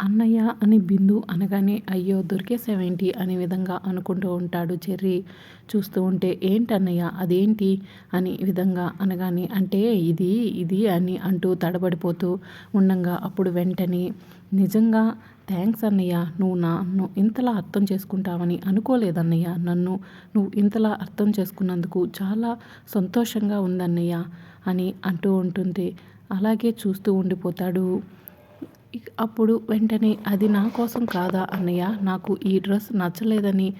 అన్నయ్య అని బిందు అనగానే అయ్యో దొరికేసావేంటి అనే విధంగా అనుకుంటూ ఉంటాడు చెర్రీ. చూస్తూ ఉంటే ఏంటన్నయ్య? అదేంటి? అని విధంగా అనగానే అంటే ఇది ఇది అని అంటూ తడబడిపోతూ ఉండగా అప్పుడు వెంటనే నిజంగా థ్యాంక్స్ అన్నయ్య నువ్వు నన్ను ఇంతలా అర్థం చేసుకుంటావని అనుకోలేదన్నయ్య. నన్ను నువ్వు ఇంతలా అర్థం చేసుకున్నందుకు చాలా సంతోషంగా ఉందన్నయ్య అని అంటూ ఉంటుంది అలాగే చూస్తూ ఉండిపోతాడు. అప్పుడు వెంటనే అది నా కోసం కాదా అన్నయ్య? నాకు ఈ డ్రెస్ నచ్చలేదని.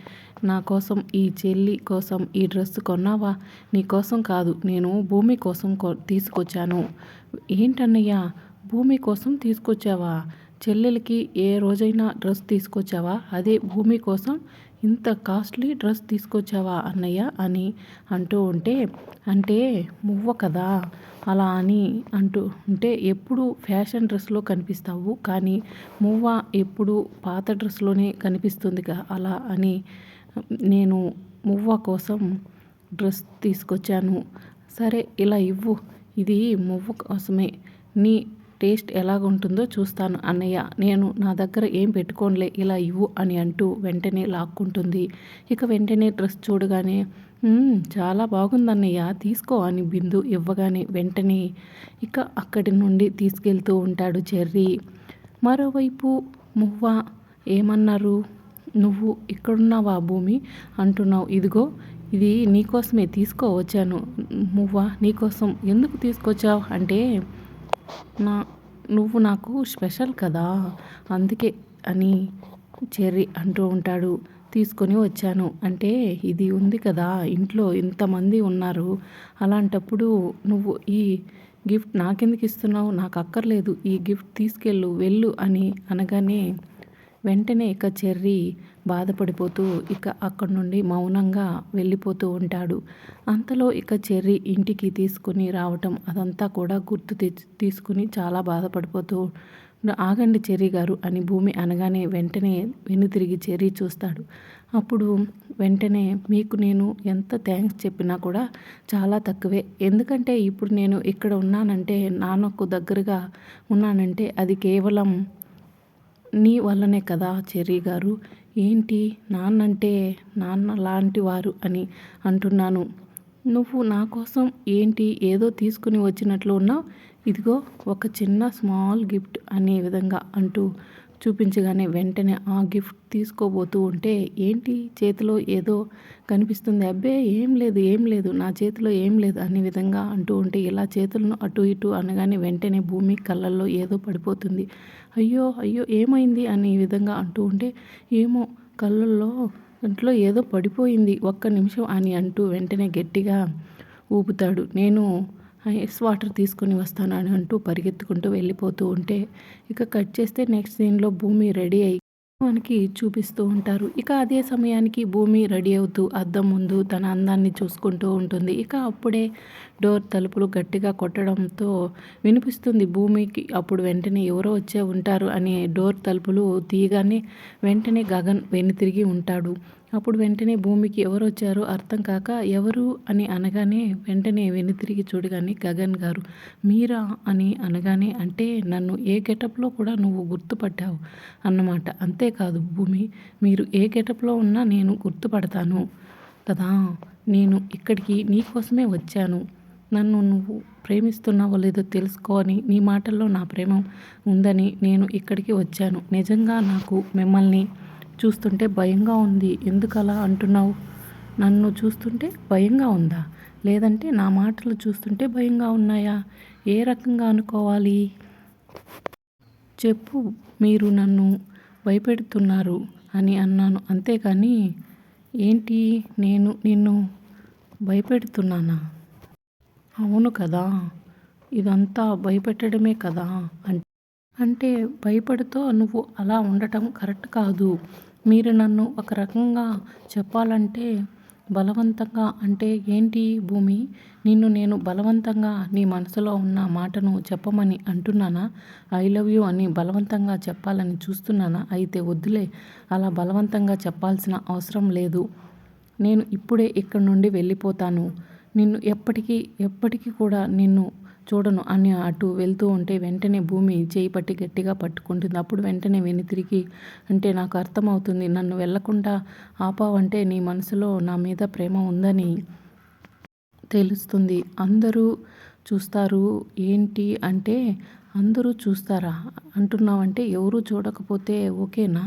నా కోసం ఈ చెల్లి కోసం ఈ డ్రెస్ కొన్నావా? నీ కోసం కాదు నేను భూమి కోసం తీసుకొచ్చాను. ఏంటన్నయ్య? భూమి కోసం తీసుకొచ్చావా? చెల్లెలకి ఏ రోజైనా డ్రెస్ తీసుకొచ్చావా? అదే భూమి కోసం ఇంత కాస్ట్లీ డ్రెస్ తీసుకొచ్చావా అన్నయ్య అని అంటూ ఉంటే అంటే మువ్వ కదా అలా అని అంటూ ఉంటే ఎప్పుడు ఫ్యాషన్ డ్రెస్లో కనిపిస్తావు కానీ మువ్వ ఎప్పుడు పాత డ్రెస్లోనే కనిపిస్తుందిగా అలా అని నేను మువ్వ కోసం డ్రెస్ తీసుకొచ్చాను. సరే ఇలా ఇవ్వు ఇది మువ్వ కోసమే. నీ టేస్ట్ ఎలాగుంటుందో చూస్తాను అన్నయ్య. నేను నా దగ్గర ఏం పెట్టుకోనులే ఇలా ఇవ్వు అని అంటూ వెంటనే లాక్కుంటుంది. ఇక వెంటనే డ్రెస్ చూడగానే చాలా బాగుందన్నయ్య తీసుకో అని బిందు ఇవ్వగానే వెంటనే ఇక అక్కడి నుండి తీసుకెళ్తూ ఉంటాడు చెర్రీ మరోవైపు మువ్వ ఏమన్నారు? నువ్వు ఇక్కడున్నావా భూమి? అంటున్నావు. ఇదిగో ఇది నీకోసమే తీసుకోవచ్చాను మువ్వ నీకోసం ఎందుకు తీసుకొచ్చావు? అంటే నా నువ్వు నాకు స్పెషల్ కదా అందుకే అని చెర్రీ అంటూ ఉంటాడు. తీసుకొని వచ్చాను. అంటే ఇది ఉంది కదా ఇంట్లో ఇంతమంది ఉన్నారు. అలాంటప్పుడు నువ్వు ఈ గిఫ్ట్ నాకెందుకు ఇస్తున్నావు? నాకు అక్కర్లేదు. ఈ గిఫ్ట్ తీసుకెళ్ళు వెళ్ళు అని అనగానే వెంటనే ఇక చెర్రీ బాధపడిపోతూ ఇక అక్కడి నుండి మౌనంగా వెళ్ళిపోతూ ఉంటాడు. అంతలో ఇక చెర్రీ ఇంటికి తీసుకుని రావటం అదంతా కూడా గుర్తు తీసుకుని చాలా బాధపడిపోతూ ఆగండి చెర్రీ గారు అని భూమి అనగానే వెంటనే వెనుతిరిగి చెర్రీ చూస్తాడు. అప్పుడు వెంటనే మీకు నేను ఎంత థ్యాంక్స్ చెప్పినా కూడా చాలా తక్కువే. ఎందుకంటే ఇప్పుడు నేను ఇక్కడ ఉన్నానంటే నాన్నకు దగ్గరగా ఉన్నానంటే అది కేవలం నీ వల్లనే కదా చెర్రీ గారు. ఏంటి నాన్నంటే నాన్న లాంటి వారు అని అంటున్నాను. నువ్వు నా కోసం ఏంటి ఏదో తీసుకుని వచ్చినట్లు ఉన్నావు? ఇదిగో ఒక చిన్న స్మాల్ గిఫ్ట్ అనే విధంగా అంటూ చూపించగానే వెంటనే ఆ గిఫ్ట్ తీసుకోబోతూ ఉంటే ఏంటి? చేతిలో ఏదో కనిపిస్తుంది. అబ్బే ఏం లేదు ఏం లేదు. నా చేతిలో ఏం లేదు అనే విధంగా అంటూ ఉంటే ఇలా చేతులను అటు ఇటు అనగానే వెంటనే భూమి కళ్ళల్లో ఏదో పడిపోతుంది. అయ్యో అయ్యో ఏమైంది? అనే విధంగా అంటూ ఉంటే ఏమో కళ్ళల్లో ఇంట్లో ఏదో పడిపోయింది. ఒక్క నిమిషం అని అంటూ వెంటనే గట్టిగా ఊపుతాడు. నేను ఐస్ వాటర్ తీసుకొని వస్తాను అని అంటూ పరిగెత్తుకుంటూ వెళ్ళిపోతూ ఉంటే ఇక కట్ చేస్తే నెక్స్ట్ దీనిలో భూమి రెడీ అయ్యి మనకి చూపిస్తూ ఉంటారు. ఇక అదే సమయానికి భూమి రెడీ అవుతూ అద్దం ముందు తన అందాన్ని చూసుకుంటూ ఉంటుంది. ఇక అప్పుడే డోర్ తలుపులు గట్టిగా కొట్టడంతో వినిపిస్తుంది భూమికి అప్పుడు వెంటనే ఎవరో వచ్చే ఉంటారు అనే డోర్ తలుపులు తీయగానే వెంటనే గగన్ వెనుతిరిగి ఉంటాడు. అప్పుడు వెంటనే భూమికి ఎవరు వచ్చారో అర్థం కాక ఎవరు అని అనగానే వెంటనే వెనుతిరిగి చూడగానే గగన్ గారు మీరా అని అనగానే అంటే నన్ను ఏ గెటప్లో కూడా నువ్వు గుర్తుపట్టావు అన్నమాట. అంతేకాదు భూమి మీరు ఏ గెటప్లో ఉన్నా నేను గుర్తుపడతాను. కదా నేను ఇక్కడికి నీకోసమే వచ్చాను. నన్ను నువ్వు ప్రేమిస్తున్నావో లేదో తెలుసుకోని నీ మాటల్లో నా ప్రేమ ఉందని నేను ఇక్కడికి వచ్చాను. నిజంగా నాకు మిమ్మల్ని చూస్తుంటే భయంగా ఉంది. ఎందుకలా అంటున్నావు? నన్ను చూస్తుంటే భయంగా ఉందా? లేదంటే నా మాటలు చూస్తుంటే భయంగా ఉన్నాయా? ఏ రకంగా అనుకోవాలి? చెప్పు మీరు నన్ను భయపెడుతున్నారు అని అన్నాను. అంతేకాని ఏంటి నేను నిన్ను భయపెడుతున్నానా? అవును కదా ఇదంతా భయపెట్టడమే కదా అంటే అంటే భయపడుతూ నువ్వు అలా ఉండటం కరెక్ట్ కాదు. మీరు నన్ను ఒక రకంగా చెప్పాలంటే బలవంతంగా అంటే ఏంటి భూమి? నిన్ను నేను బలవంతంగా నీ మనసులో ఉన్న మాటను చెప్పమని అంటున్నానా? ఐ లవ్ యూ అని బలవంతంగా చెప్పాలని చూస్తున్నానా? అయితే వద్దులే అలా బలవంతంగా చెప్పాల్సిన అవసరం లేదు. నేను ఇప్పుడే ఇక్కడి నుండి వెళ్ళిపోతాను. నిన్ను ఎప్పటికీ ఎప్పటికీ కూడా నిన్ను చూడను అని అటు వెళ్తూ ఉంటే వెంటనే భూమి చేయి పట్టి గట్టిగా పట్టుకుంటుంది. అప్పుడు వెంటనే వెనుతిరిగి అంటే నాకు అర్థమవుతుంది. నన్ను వెళ్ళకుండా ఆపావంటే నీ మనసులో నా మీద ప్రేమ ఉందని తెలుస్తుంది. అందరూ చూస్తారు. ఏంటి అంటే అందరూ చూస్తారా? అంటున్నావంటే ఎవరూ చూడకపోతే ఓకేనా?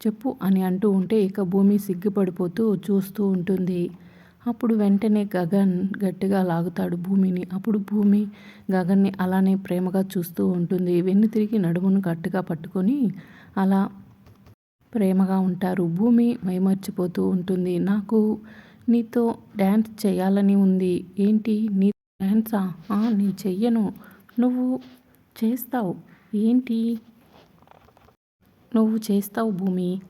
చెప్పు అని అంటూ ఉంటే ఇక భూమి సిగ్గుపడిపోతూ చూస్తూ ఉంటుంది. అప్పుడు వెంటనే గగన్ గట్టిగా లాగుతాడు భూమిని. అప్పుడు భూమి గగన్ని అలానే ప్రేమగా చూస్తూ ఉంటుంది. వెన్ను తిరిగి నడుమును గట్టిగా పట్టుకొని అలా ప్రేమగా ఉంటారు. భూమి మైమర్చిపోతూ ఉంటుంది. నాకు నీతో డ్యాన్స్ చేయాలని ఉంది. ఏంటి? నీ డ్యాన్సా నేను చెయ్యను. నువ్వు చేస్తావు. ఏంటి? నువ్వు చేస్తావు భూమి.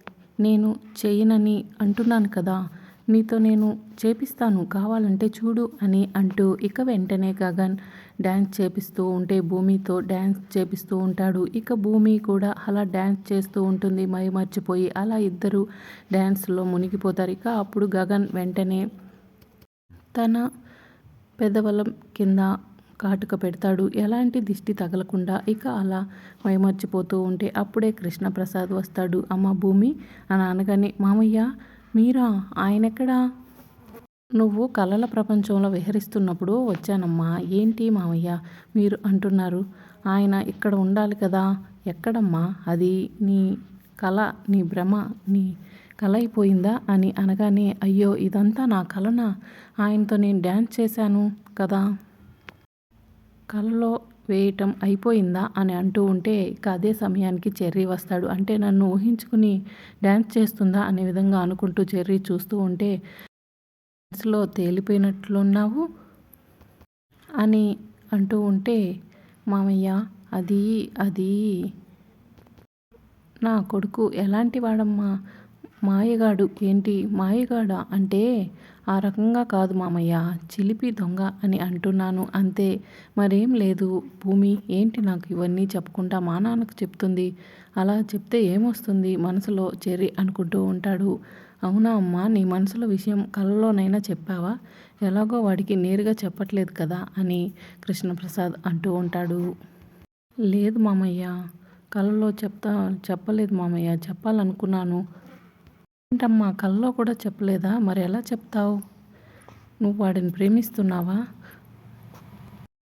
నేను చేయనని అంటున్నాను కదా. నీతో నేను చేపిస్తాను కావాలంటే చూడు అని అంటూ ఇక వెంటనే గగన్ డ్యాన్స్ చేపిస్తూ ఉంటే భూమితో డ్యాన్స్ చేపిస్తూ ఉంటాడు. ఇక భూమి కూడా అలా డ్యాన్స్ చేస్తూ ఉంటుంది మైమర్చిపోయి అలా ఇద్దరు డ్యాన్స్లో మునిగిపోతారు. ఇక అప్పుడు గగన్ వెంటనే తన పెదవలం కింద కాటుక పెడతాడు. ఎలాంటి దిష్టి తగలకుండా ఇక అలా మైమర్చిపోతూ ఉంటే అప్పుడే కృష్ణప్రసాద్ వస్తాడు. అమ్మ భూమి అని అనగానే మామయ్య మీరా? ఆయనెక్కడా? నువ్వు కళల ప్రపంచంలో విహరిస్తున్నప్పుడు వచ్చానమ్మా. ఏంటి మామయ్య మీరు అంటున్నారు. ఆయన ఇక్కడ ఉండాలి కదా? ఎక్కడమ్మా? అది నీ కళ నీ భ్రమ నీ కళ అయిపోయిందా అని అనగానే అయ్యో ఇదంతా నా కలనా? ఆయనతో నేను డ్యాన్స్ చేశాను కదా? కలలో వేయటం అయిపోయిందా అని అంటూ ఉంటే ఇక అదే సమయానికి చెర్రీ వస్తాడు. అంటే నన్ను ఊహించుకుని డ్యాన్స్ చేస్తుందా? అనే విధంగా అనుకుంటూ చెర్రీ చూస్తూ ఉంటే డ్యాన్స్లో తేలిపోయినట్లున్నావు అని అంటూ ఉంటే మామయ్య అది అది. నా కొడుకు ఎలాంటి వాడమ్మా? మాయగాడు. ఏంటి? మాయగాడా? అంటే ఆ రకంగా కాదు మామయ్య. చిలిపి దొంగ అని అంటున్నాను. అంతే. మరేం లేదు. భూమి ఏంటి నాకు ఇవన్నీ చెప్పకుండా మా నాన్నకు చెప్తుంది? అలా చెప్తే ఏమొస్తుంది? మనసులో చెర్రి అనుకుంటూ ఉంటాడు. అవునా అమ్మా? నీ మనసులో విషయం కళ్ళలోనైనా చెప్పావా? ఎలాగో వాడికి నేరుగా చెప్పట్లేదు కదా అని కృష్ణప్రసాద్ అంటూ ఉంటాడు. లేదు మామయ్య. కళ్ళలో చెప్తా చెప్పలేదు మామయ్య. చెప్పాలనుకున్నాను. ఏంటమ్మా కల్లో కూడా చెప్పలేదా? మరి ఎలా చెప్తావు? నువ్వు వాడిని ప్రేమిస్తున్నావా?